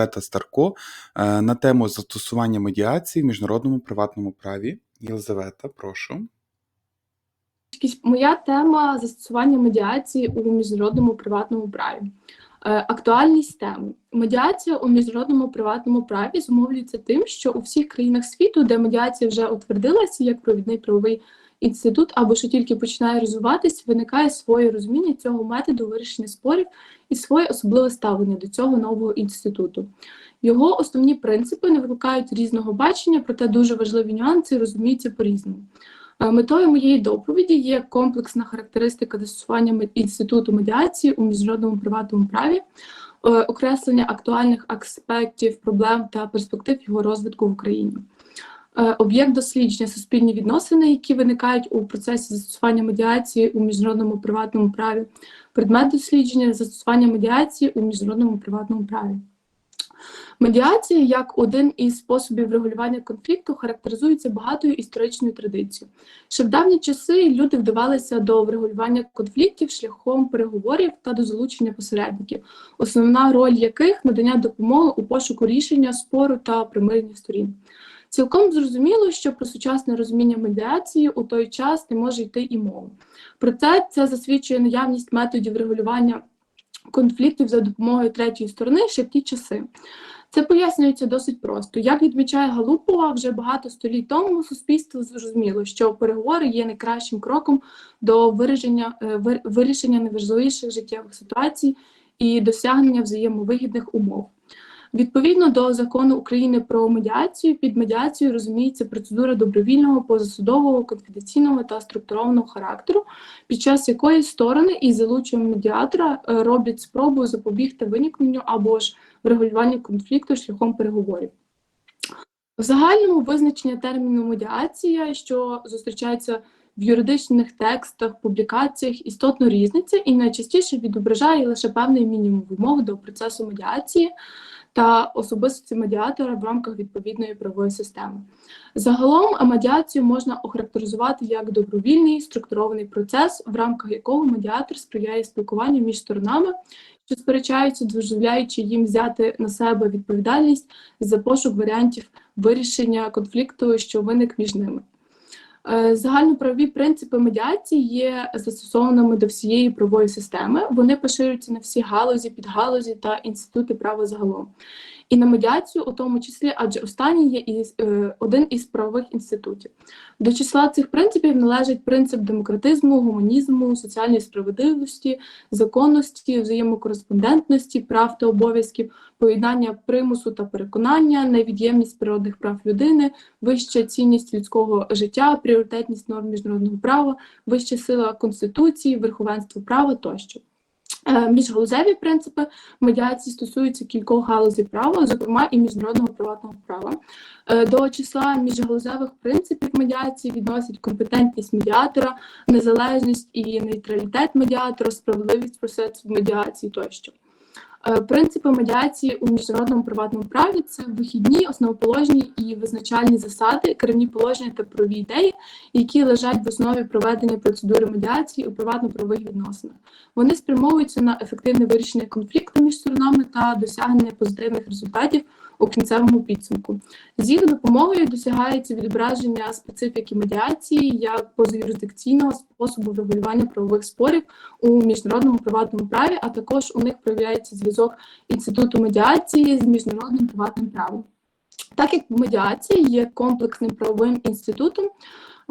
Єлизавета Старко е, на тему застосування медіації в міжнародному приватному праві. Єлизавета, прошу. Моя тема застосування медіації у міжнародному приватному праві. Е, Актуальність теми медіація у міжнародному приватному праві зумовлюється тим, що у всіх країнах світу, де медіація вже утвердилася як провідний правовий інститут, або що тільки починає розвиватись, виникає своє розуміння цього методу вирішення спорів і своє особливе ставлення до цього нового інституту. Його основні принципи не викликають різного бачення, проте дуже важливі нюанси розуміються по-різному. Е, Метою моєї доповіді є комплексна характеристика застосування інституту медіації у міжнародному приватному праві, е, окреслення актуальних аспектів, проблем та перспектив його розвитку в Україні. Е, Об'єкт дослідження суспільні відносини, які виникають у процесі застосування медіації у міжнародному приватному праві, предмет дослідження застосування медіації у міжнародному приватному праві. Медіація як один із способів регулювання конфлікту характеризується багатою історичною традицією. Ще в давні часи люди вдавалися до врегулювання конфліктів шляхом переговорів та до залучення посередників, основна роль яких надання допомоги у пошуку рішення спору та примирення сторін. Цілком зрозуміло, що про сучасне розуміння медіації у той час не може йти і мова. Проте це засвідчує наявність методів регулювання конфліктів за допомогою третьої сторони ще в ті часи. Це пояснюється досить просто. Як відмічає Галупова, вже багато століть тому суспільство зрозуміло, що переговори є найкращим кроком до вираження, е, вирішення найважливіших життєвих ситуацій і досягнення взаємовигідних умов. Відповідно до закону України про медіацію, під медіацією розуміється процедура добровільного, позасудового, конфіденційного та структурованого характеру, під час якої сторони із залученням медіатора е, роблять спробу запобігти виникненню або ж врегулюванню конфлікту шляхом переговорів. В загальному визначення терміну медіація, що зустрічається в юридичних текстах, публікаціях, істотно різниця і найчастіше відображає лише певний мінімум вимог до процесу медіації та особистості медіатора в рамках відповідної правової системи. Загалом медіацію можна охарактеризувати як добровільний структурований процес, в рамках якого медіатор сприяє спілкуванню між сторонами, що сперечаються, дозволяючи їм взяти на себе відповідальність за пошук варіантів вирішення конфлікту, що виник між ними. Е, Загальноправові принципи медіації є застосованими до всієї правової системи. Вони поширюються на всі галузі, підгалузі та інститути права загалом. І на медіацію, у тому числі, адже останній є із, е, один із правових інститутів. До числа цих принципів належить принцип демократизму, гуманізму, соціальної справедливості, законності, взаємокореспондентності, прав та обов'язків, поєднання примусу та переконання, невід'ємність природних прав людини, вища цінність людського життя, пріоритетність норм міжнародного права, вища сила конституції, верховенство права тощо. Е, Міжгалузеві принципи медіації стосуються кількох галузей права, зокрема і міжнародного приватного права. Е, До числа міжгалузевих принципів медіації відносять компетентність медіатора, незалежність і нейтралітет медіатора, справедливість процесу медіації тощо. Е, Принципи медіації у міжнародному приватному праві це вихідні, основоположні і визначальні засади, керівні положення та правові ідеї, які лежать в основі проведення процедури медіації у приватно-правових відносинах. Вони спрямовуються на ефективне вирішення конфлікту між сторонами та досягнення позитивних результатів у кінцевому підсумку. З їх допомогою досягається відображення специфіки медіації як позаюрисдикційного способу регулювання правових спорів у міжнародному приватному праві, а також у них проявляється зв'язок інституту медіації з міжнародним приватним правом. Так як медіація є комплексним правовим інститутом,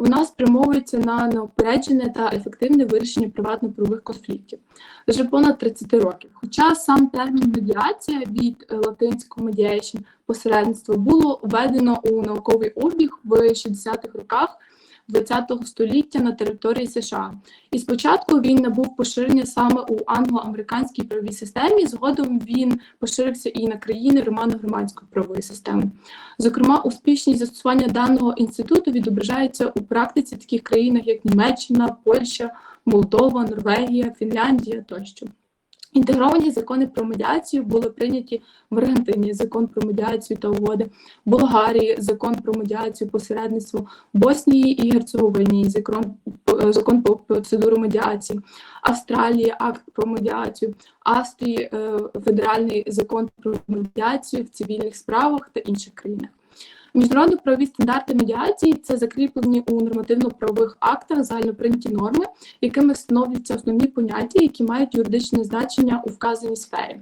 вона спрямовується на неупереджене та ефективне вирішення приватно-правових конфліктів вже понад 30 років. Хоча сам термін медіація від е, латинського mediation посередництво було введено у науковий обіг в 60-х роках ХХ століття на території США. І спочатку він набув поширення саме у англо-американській правовій системі. Згодом він поширився і на країни романо-громадської правової системи. Зокрема, успішність застосування даного інституту відображається у практиці таких країнах, як Німеччина, Польща, Молдова, Норвегія, Фінляндія тощо. Інтегровані закони про медіацію були прийняті в Аргентині закон про медіацію та угоди, в Болгарії закон про медіацію посередництво, Боснії і Герцеговині закон, закон про процедуру медіації, Австралії акт про медіацію, Австрії е, федеральний закон про медіацію в цивільних справах та інших країнах. Міжнародно-правові стандарти медіації це закріплені у нормативно-правових актах загальноприйняті норми, якими встановлюються основні поняття, які мають юридичне значення у вказаній сфері,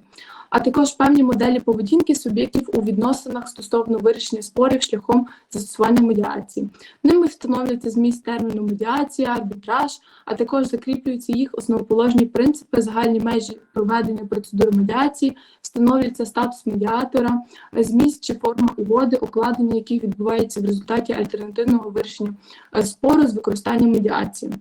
а також певні моделі поведінки суб'єктів у відносинах стосовно вирішення спорів шляхом застосування медіації. Ними встановлюється зміст терміну медіація, арбітраж, а також закріплюються їх основоположні принципи, загальні межі проведення процедури медіації, встановлюється статус медіатора, зміст чи форма угоди, укладення яких відбувається в результаті альтернативного вирішення е, спору з використанням медіації.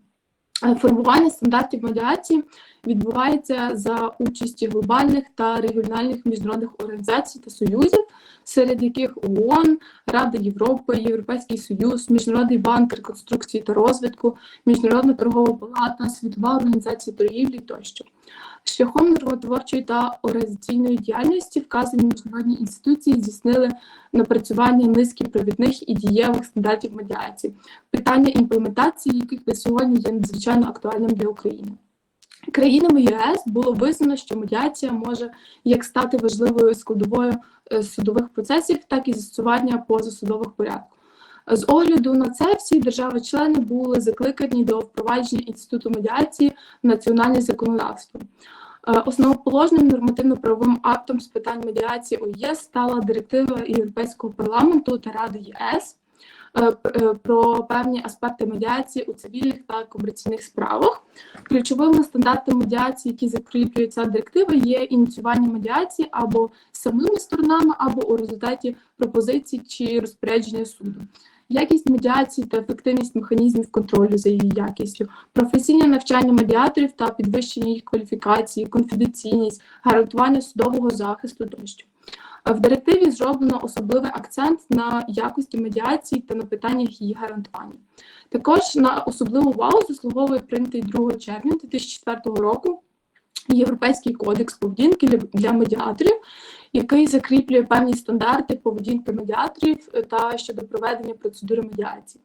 Е, Формування стандартів медіації відбувається за участі глобальних та регіональних міжнародних організацій та союзів, серед яких ООН, Рада Європи, Європейський Союз, Міжнародний банк реконструкції та розвитку, Міжнародна торгова палата, Світова організація торгівлі тощо. Шляхом нормотворчої та організаційної діяльності вказані міжнародні інституції здійснили напрацювання низки провідних і дієвих стандартів медіації, питання імплементації яких на сьогодні є надзвичайно актуальним для України. Країнами ЄС було визнано, що медіація може як стати важливою складовою е, судових процесів, так і застосування позасудових порядків. З огляду на це всі держави-члени були закликані до впровадження інституту медіації в національне законодавство. Е, Основоположним нормативно-правовим актом з питань медіації у ЄС стала директива Європейського парламенту та Ради ЄС е, е, про певні аспекти медіації у цивільних та комерційних справах. Ключовими стандартами медіації, які закріплює ця директива, є ініціювання медіації або самими сторонами, або у результаті пропозицій чи розпорядження суду. Якість медіації та ефективність механізмів контролю за її якістю, професійне навчання медіаторів та підвищення їх кваліфікації, конфіденційність, гарантування судового захисту тощо. Е, В директиві зроблено особливий акцент на якості медіації та на питаннях її гарантування. Також на особливу увагу заслуговує прийнятий 2 червня 2004 року Європейський кодекс поведінки для- для медіаторів, який закріплює певні стандарти поведінки медіаторів е, та щодо проведення процедури медіації.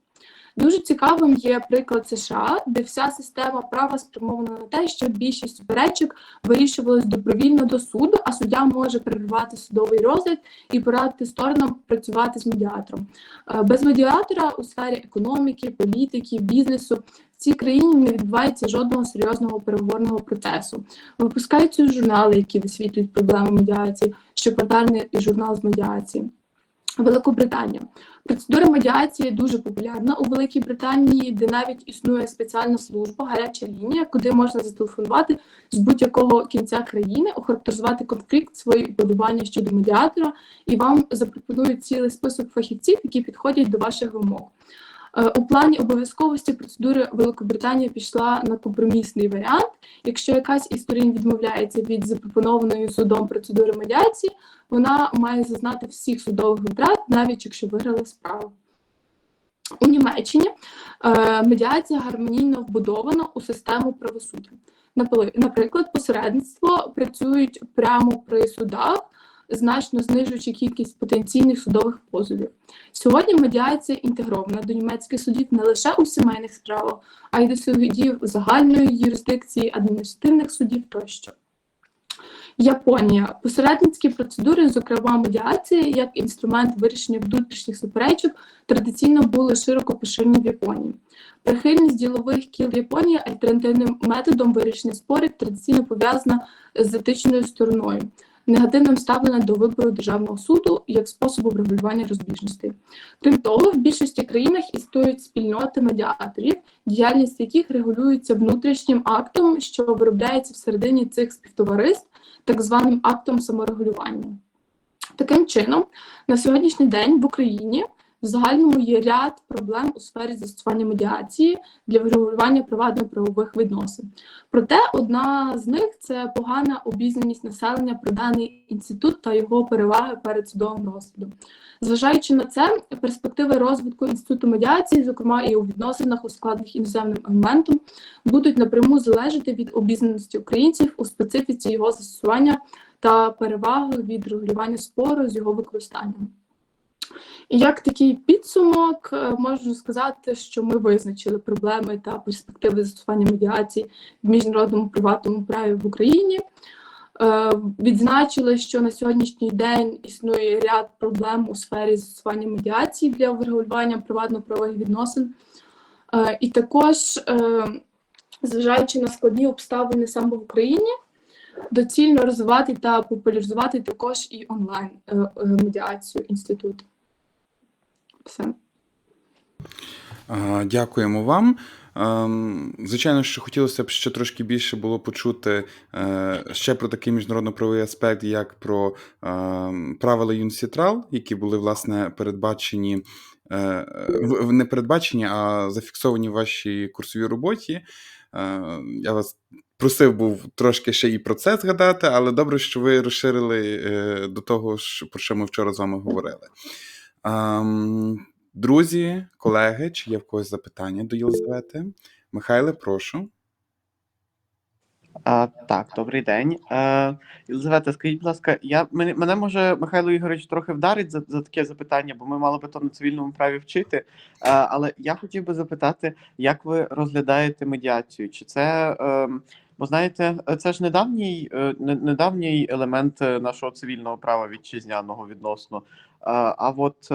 Дуже цікавим є приклад США, де вся система права спрямована на те, що більшість суперечок вирішувалась добровільно до суду, а суддя може перервати судовий розгляд і порадити сторонам працювати з медіатором. Е, Без медіатора у сфері економіки, політики, бізнесу цій країні не відбувається жодного серйозного переговорного процесу. Випускаються журнали, які висвітлюють проблеми медіації, щоквартальний журнал з медіації. Великобританія. Процедура медіації дуже популярна у Великій Британії, де навіть існує спеціальна служба, гаряча лінія, куди можна зателефонувати з будь-якого кінця країни, охарактеризувати конфлікт, свої уподобання щодо медіатора, і вам запропонують цілий список фахівців, які підходять до ваших вимог. Е, У плані обов'язковості процедури Великобританія пішла на компромісний варіант. Якщо якась із сторін відмовляється від запропонованої судом процедури медіації, вона має зазнати всіх судових витрат, навіть якщо виграла справу. У Німеччині е, медіація гармонійно вбудована у систему правосуддя. Наприклад, посередництво працюють прямо при судах, значно знижуючи кількість потенційних судових позовів. Сьогодні медіація інтегрована до німецьких судів не лише у сімейних справах, а й до судів загальної юрисдикції, адміністративних судів тощо. Японія. Посередницькі процедури, зокрема медіація, як інструмент вирішення внутрішніх суперечок, традиційно були широко поширені в Японії. Прихильність ділових кіл Японії альтернативним методом вирішення спорів традиційно пов'язана з етичною стороною, негативним ставлення до вибору державного суду як способу врегулювання розбіжностей. Крім того, в більшості країнах існують спільноти медіаторів, діяльність яких регулюється внутрішнім актом, що виробляється всередині цих співтовариств, так званим актом саморегулювання. Таким чином, на сьогоднішній день в Україні В загальному є ряд проблем у сфері застосування медіації для врегулювання приватно-правових відносин. Проте одна з них це погана обізнаність населення про даний інститут та його переваги перед судовим розглядом. Зважаючи на це, перспективи розвитку інституту медіації, зокрема і у відносинах, ускладнених іноземним елементом, будуть напряму залежати від обізнаності українців у специфіці його застосування та переваги від регулювання спору з його використанням. Як такий підсумок, е, можу сказати, що ми визначили проблеми та перспективи застосування медіації в міжнародному приватному праві в Україні. Е, Відзначили, що на сьогоднішній день існує ряд проблем у сфері застосування медіації для врегулювання приватно-правових відносин. Е, І також, зважаючи на складні обставини саме в Україні, доцільно розвивати та популяризувати також і онлайн медіацію інституту. Все. Дякуємо вам. Ем, Звичайно, що хотілося б ще трошки більше було почути е, ще про такий міжнародно-правовий аспект, як про ем, правила ЮНСІТРАЛ, які були власне передбачені, е, не передбачені, а зафіксовані в вашій курсовій роботі. Е, Я вас просив був трошки ще і про це згадати, але добре, що ви розширили е, до того, про що ми вчора з вами говорили. Ем, Друзі, колеги, чи є в когось запитання до Єлизавети? Михайле, прошу. А, так, добрий день. Е, Єлизавета, скажіть, будь ласка, я, мене, мене може Михайло Ігорович трохи вдарить за, за таке запитання, бо ми мали би то на цивільному праві вчити. Е, але я хотів би запитати, як ви розглядаєте медіацію? Чи це, е, бо знаєте, це ж недавній, е, недавній елемент е, нашого цивільного права вітчизняного відносно. Е, а от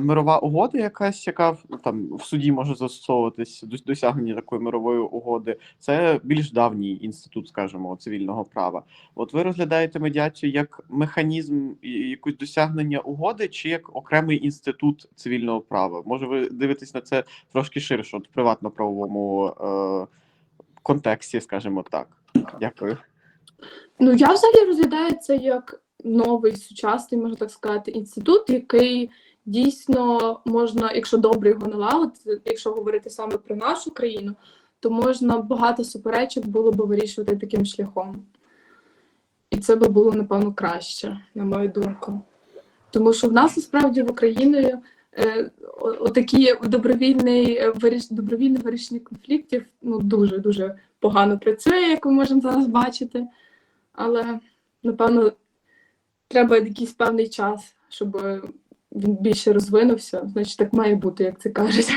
мирова угода, якась, яка ну, там в суді може застосовуватись досягнення такої мирової угоди, це більш давній інститут, скажімо, цивільного права. От ви розглядаєте медіацію як механізм якусь досягнення угоди, чи як окремий інститут цивільного права? Може, ви дивитесь на це трошки ширше, от в приватно-правовому е, контексті, скажімо так. Дякую. Ну, я взагалі розглядаю це як новий сучасний, можна так сказати, інститут, який дійсно можна, якщо добре його налагодити, якщо говорити саме про нашу країну, то можна багато суперечок було б вирішувати таким шляхом. І це би було, напевно, краще, на мою думку. Тому що в нас насправді в Україні отакі добровільний, е, виріш, добровільне вирішення конфліктів ну, дуже-дуже погано працює, як ми можемо зараз бачити. Але, напевно, треба якийсь певний час, щоб е, він більше розвинувся. Значить, так має бути, як це кажуть.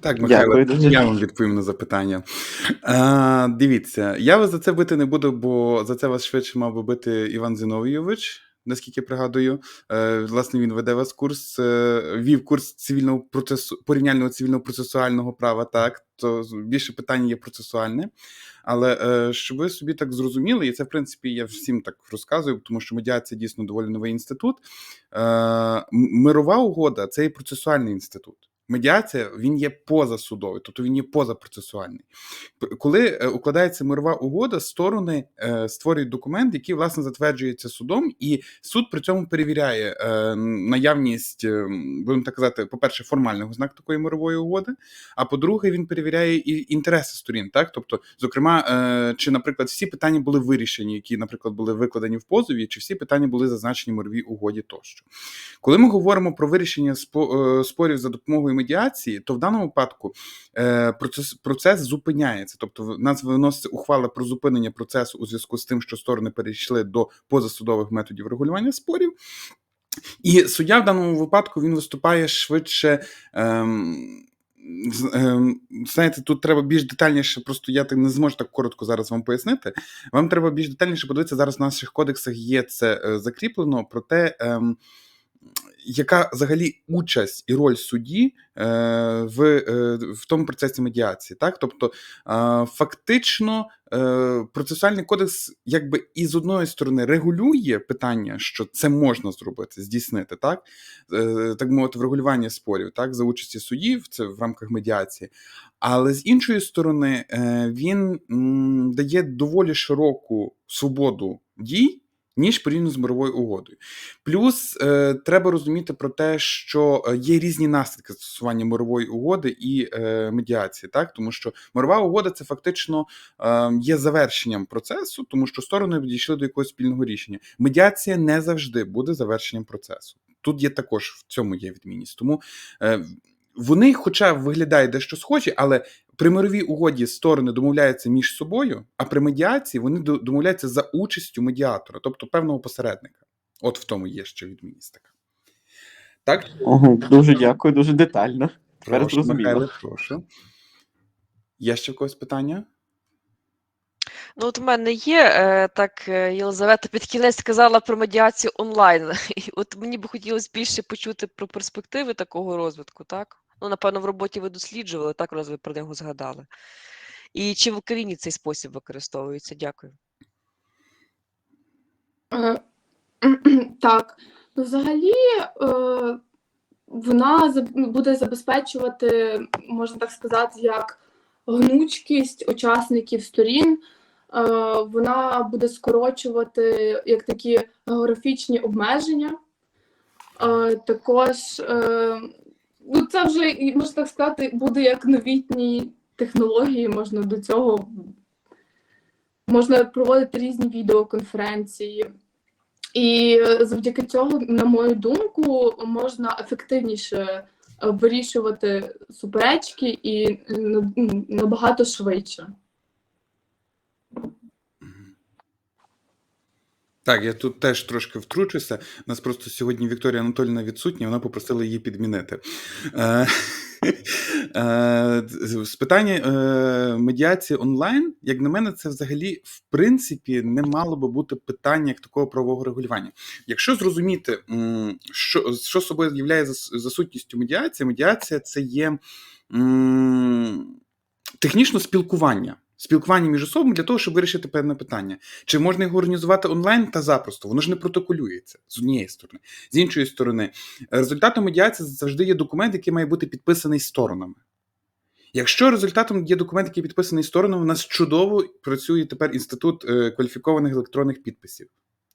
Так, Михайло, Дякую я вам відповім на запитання. А, дивіться, я вас за це бити не буду, бо за це вас швидше мав би бити Іван Зіновійович. Наскільки пригадую, Е, власне, він веде вас курс, е, вів курс цивільного процесу порівняльного цивільного процесуального права. Так, то більше питання є процесуальне. Але е, щоб ви собі так зрозуміли, і це в принципі я всім так розказую, тому що медіація дійсно доволі новий інститут. Мирова угода це і процесуальний інститут. Медіація він є позасудовий, тобто він є позапроцесуальний. Коли е, укладається мирова угода, сторони е, створюють документ, який власне затверджується судом, і суд при цьому перевіряє е, наявність, будемо так казати, по-перше, формальних ознак такої мирової угоди. А по-друге, він перевіряє і інтереси сторін. Так, тобто, зокрема, чи, наприклад, всі питання були вирішені, які, наприклад, були викладені в позові, чи всі питання були зазначені в мировій угоді тощо. Коли ми говоримо про вирішення спорів за допомогою медіації, то в даному випадку е, процес, процес зупиняється. Тобто, в нас виноситься ухвала про зупинення процесу у зв'язку з тим, що сторони перейшли до позасудових методів регулювання спорів. І суддя в даному випадку він виступає швидше. Ем, ем, Знаєте, тут треба більш детальніше, просто я так не зможу так коротко зараз вам пояснити. Вам треба більш детальніше подивитися. Зараз в наших кодексах є це е, закріплено, проте ем, яка взагалі участь і роль судді е, в, е, в тому процесі медіації. Так? Тобто, фактично, е, процесуальний кодекс, якби і з одної сторони регулює питання, що це можна зробити, здійснити, так, так мовити, врегулювання спорів, так, за участі суддів, це в рамках медіації. Але з іншої сторони, він дає доволі широку свободу дій ніж порівняно з мировою угодою. Плюс е, треба розуміти про те, що е, є різні наслідки застосування мирової угоди і е, медіації, так тому що мирова угода це фактично е, є завершенням процесу, тому що сторони дійшли до якогось спільного рішення. Медіація не завжди буде завершенням процесу. Тут є також в цьому є відмінність. Тому е, вони, хоча виглядають дещо схожі, але при мировій угоді сторони домовляються між собою, а при медіації вони домовляються за участю медіатора, тобто певного посередника. От в тому є ще відмінність така. Так, Угу, дуже дякую, дуже детально. Прошу, зрозуміло. Михайле, прошу. Є ще в когось питання? Ну, от в мене є е, так, е, Єлизавета під кінець сказала про медіацію онлайн. І от мені би хотілося більше почути про перспективи такого розвитку, так? Ну, напевно, в роботі ви досліджували, так, раз ви про нього згадали. І чи в Україні цей спосіб використовується? Дякую. Е, Так, ну взагалі е, вона ну, буде забезпечувати, можна так сказати, як гнучкість учасників сторін. Е, Вона буде скорочувати як такі географічні обмеження. Також, ну це вже, можна так сказати, буде як новітні технології, можна до цього можна проводити різні відеоконференції. І завдяки цього, на мою думку, можна ефективніше е, вирішувати суперечки і ну, набагато швидше. Так, я тут теж трошки втручуся. У нас просто сьогодні Вікторія Анатоліївна відсутня, вона попросила її підмінити. Е, е, З питання е, медіації онлайн, як на мене, це взагалі в принципі не мало би бути питання як такого правового регулювання. Якщо зрозуміти, що, що собою являє за, сутністю медіації, медіація це є технічно спілкування. Спілкування між особами для того, щоб вирішити певне питання. Чи можна його організувати онлайн та запросто? Воно ж не протоколюється з однієї сторони. З іншої сторони, результатом медіації завжди є документ, який має бути підписаний сторонами. Якщо результатом є документ, який підписаний сторонами, у нас чудово працює тепер інститут е, кваліфікованих електронних підписів.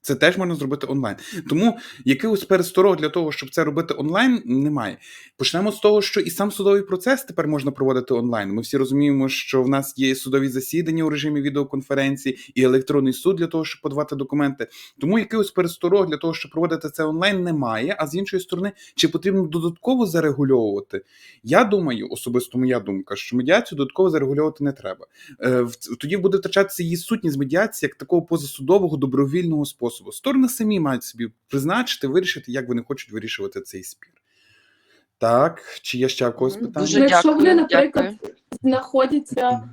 Це теж можна зробити онлайн. Тому якихось пересторог для того, щоб це робити онлайн, немає. Почнемо з того, що і сам судовий процес тепер можна проводити онлайн. Ми всі розуміємо, що в нас є судові засідання у режимі відеоконференції і електронний суд для того, щоб подавати документи. Тому якихось пересторог для того, щоб проводити це онлайн, немає. А з іншої сторони, чи потрібно додатково зарегульовувати? Я думаю, особисто моя думка, що медіацію додатково зарегульовувати не треба. Е, Тоді буде втрачатися її сутність медіації як такого позасудового добровільного способу. Сторони самі мають собі призначити, вирішити, як вони хочуть вирішувати цей спір. Так, чи є ще в когось питання? дуже якщо вони, дякую, наприклад, знаходяться,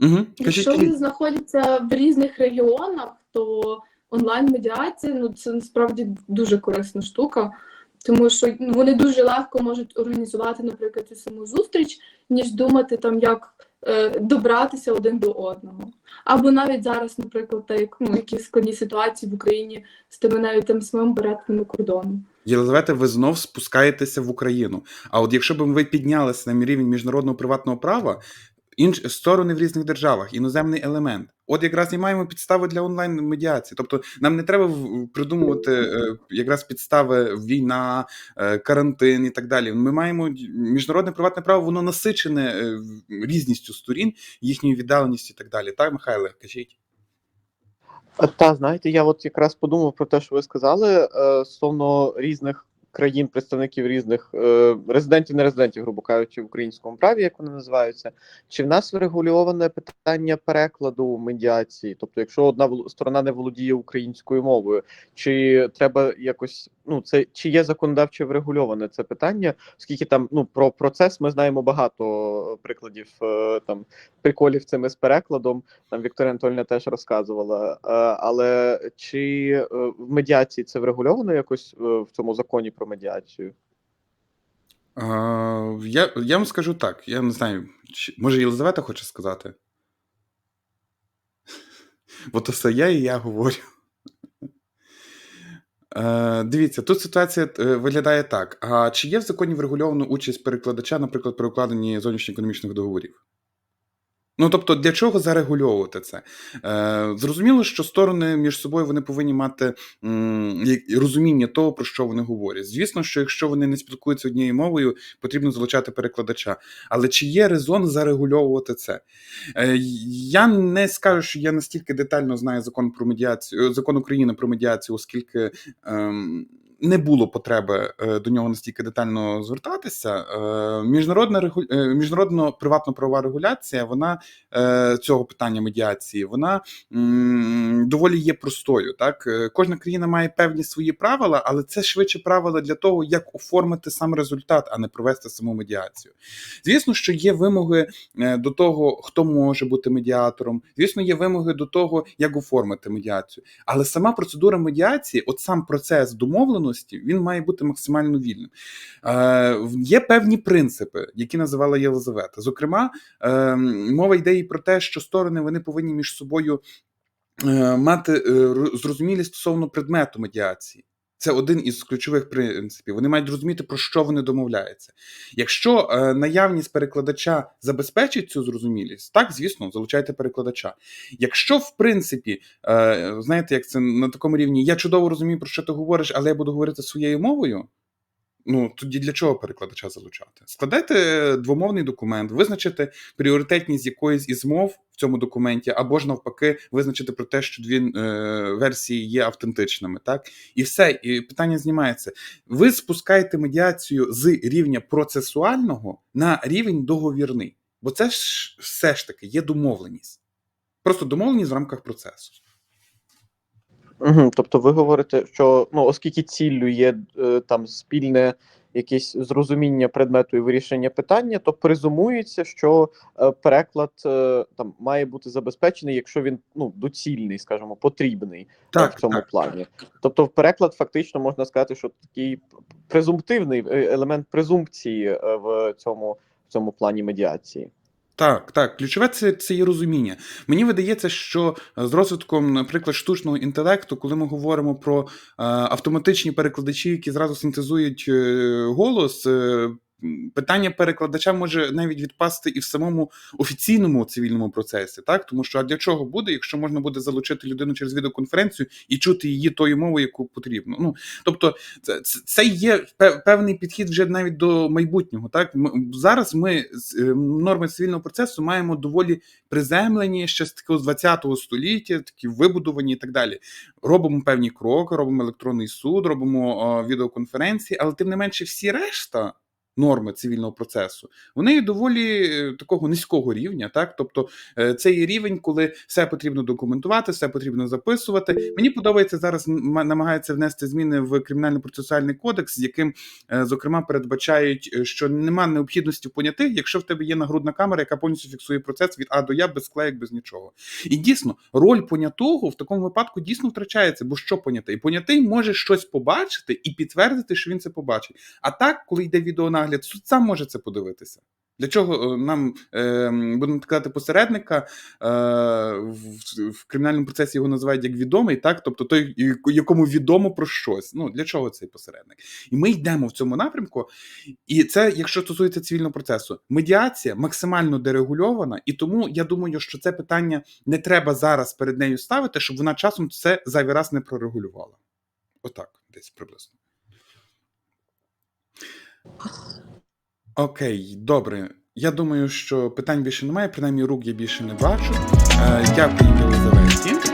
Угу. Кажіть, якщо кажіть. вони знаходяться в різних регіонах, то онлайн-медіація ну це насправді дуже корисна штука. Тому що ну, вони дуже легко можуть організувати, наприклад, цю саму зустріч, ніж думати там, як добратися один до одного. Або навіть зараз, наприклад, так, ну, якісь складні ситуації в Україні з тими навіть тим самим перетином кордону. Єлизавета, ви знов спускаєтеся в Україну. А от якщо б ви піднялися на рівень міжнародного приватного права, інш сторони в різних державах, іноземний елемент. От якраз і маємо підстави для онлайн медіації. Тобто нам не треба придумувати е, якраз підстави війна, е, карантин і так далі. Ми маємо міжнародне приватне право, воно насичене е, різністю сторін, їхньою віддаленістю і так далі. Так, Михайле, кажіть. Та, знаєте, я от якраз подумав про те, що ви сказали стосовно різних країн, представників різних е, резидентів, не резидентів, грубо кажучи, в українському праві, як вони називаються. Чи в нас врегульоване питання перекладу медіації? Тобто, якщо одна сторона не володіє українською мовою, чи треба якось ну це чи є законодавчо врегульоване це питання? Оскільки там ну про процес ми знаємо багато прикладів е, там приколів цими з перекладом. Там Вікторія Анатольовна теж розказувала. Е, Але чи е, в медіації це врегульовано якось е, в цьому законі про медіацію? Я, я вам скажу так: я не знаю, чи, може Єлизавета хоче сказати? Бо то все я і я говорю. Е, дивіться, тут ситуація е, виглядає так: а чи є в законі врегульовано участь перекладача, наприклад, при укладенні зовнішньоекономічних договорів? Ну тобто, для чого зарегульовувати це? Е, зрозуміло, що сторони між собою вони повинні мати м, розуміння того, про що вони говорять. Звісно, що якщо вони не спілкуються однією мовою, потрібно залучати перекладача. Але чи є резон зарегульовувати це? Е, я не скажу, що я настільки детально знаю закон про медіацію, е, закон України про медіацію, оскільки. Ем, не було потреби е, до нього настільки детально звертатися. Е, Міжнародна е, міжнародно приватно-правова регуляція, вона цього питання медіації, вона доволі є простою. Так, кожна країна має певні свої правила, але це швидше правила для того, як оформити сам результат, а не провести саму медіацію. Звісно, що є вимоги до того, хто може бути медіатором. Звісно, є вимоги до того, як оформити медіацію. Але сама процедура медіації, от сам процес домовленості, він має бути максимально вільним. Е, є певні принципи, які називала Єлизавета. Зокрема, е, мова йде і про те, що сторони вони повинні між собою е, мати зрозумілі зрозумілість стосовно предмету медіації. Це один із ключових принципів. Вони мають розуміти, про що вони домовляються. Якщо е, наявність перекладача забезпечить цю зрозумілість, так, звісно, залучайте перекладача. Якщо, в принципі, е, знаєте, як це на такому рівні, я чудово розумію, про що ти говориш, але я буду говорити своєю мовою. Ну, тоді для чого перекладача залучати? Складайте двомовний документ, визначити пріоритетність якоїсь із мов в цьому документі, або ж навпаки, визначити про те, що дві е, версії є автентичними, так? І все, і питання знімається. Ви спускаєте медіацію з рівня процесуального на рівень договірний. Бо це ж все ж таки є домовленість. Просто домовленість в рамках процесу. Угу, тобто ви говорите, що ну, оскільки ціллю є е, там спільне якесь зрозуміння предмету і вирішення питання, то презумується, що е, переклад е, там має бути забезпечений, якщо він ну доцільний, скажімо, потрібний е, в цьому так. плані. Тобто, переклад фактично можна сказати, що такий презумптивний елемент презумпції в цьому в цьому плані медіації. Так, так, ключове це, це є розуміння. Мені видається, що е, з розвитком, наприклад, штучного інтелекту, коли ми говоримо про е, автоматичні перекладачі, які зразу синтезують е, голос, питання перекладача може навіть відпасти і в самому офіційному цивільному процесі, так тому що а для чого буде, якщо можна буде залучити людину через відеоконференцію і чути її тою мовою, яку потрібно. Ну тобто, це, це- є певний підхід вже навіть до майбутнього. Так зараз ми е, норми цивільного процесу маємо доволі приземлені ще з такого з 20-го століття, такі вибудовані і так далі. Робимо певні кроки, робимо електронний суд, робимо о, відеоконференції, але тим не менше, всі решта. Норми цивільного процесу вони доволі е, такого низького рівня, так тобто е, це є рівень, коли все потрібно документувати, все потрібно записувати. Мені подобається зараз намагаються внести зміни в кримінально-процесуальний кодекс, з яким е, зокрема передбачають, що нема необхідності в понятих, якщо в тебе є нагрудна камера, яка повністю фіксує процес від А до Я без склеєк, без нічого. І дійсно, роль понятого в такому випадку дійсно втрачається, бо що понятий? Понятий може щось побачити і підтвердити, що він це побачить. А так, коли йде відеонагляд, суд сам може це подивитися. Для чого е, нам е, будемо так казати посередника е, в кримінальному процесі його називають як відомий, так тобто той, якому відомо про щось. Ну для чого цей посередник? І ми йдемо в цьому напрямку. І це, якщо стосується цивільного процесу, медіація максимально дерегульована, і тому я думаю, що це питання не треба зараз перед нею ставити, щоб вона часом це зайвий раз не прорегулювала. Отак, десь приблизно. Окей, добре. Я думаю, що питань більше немає, принаймні рук я більше не бачу. Е, дякую, Єлизавета.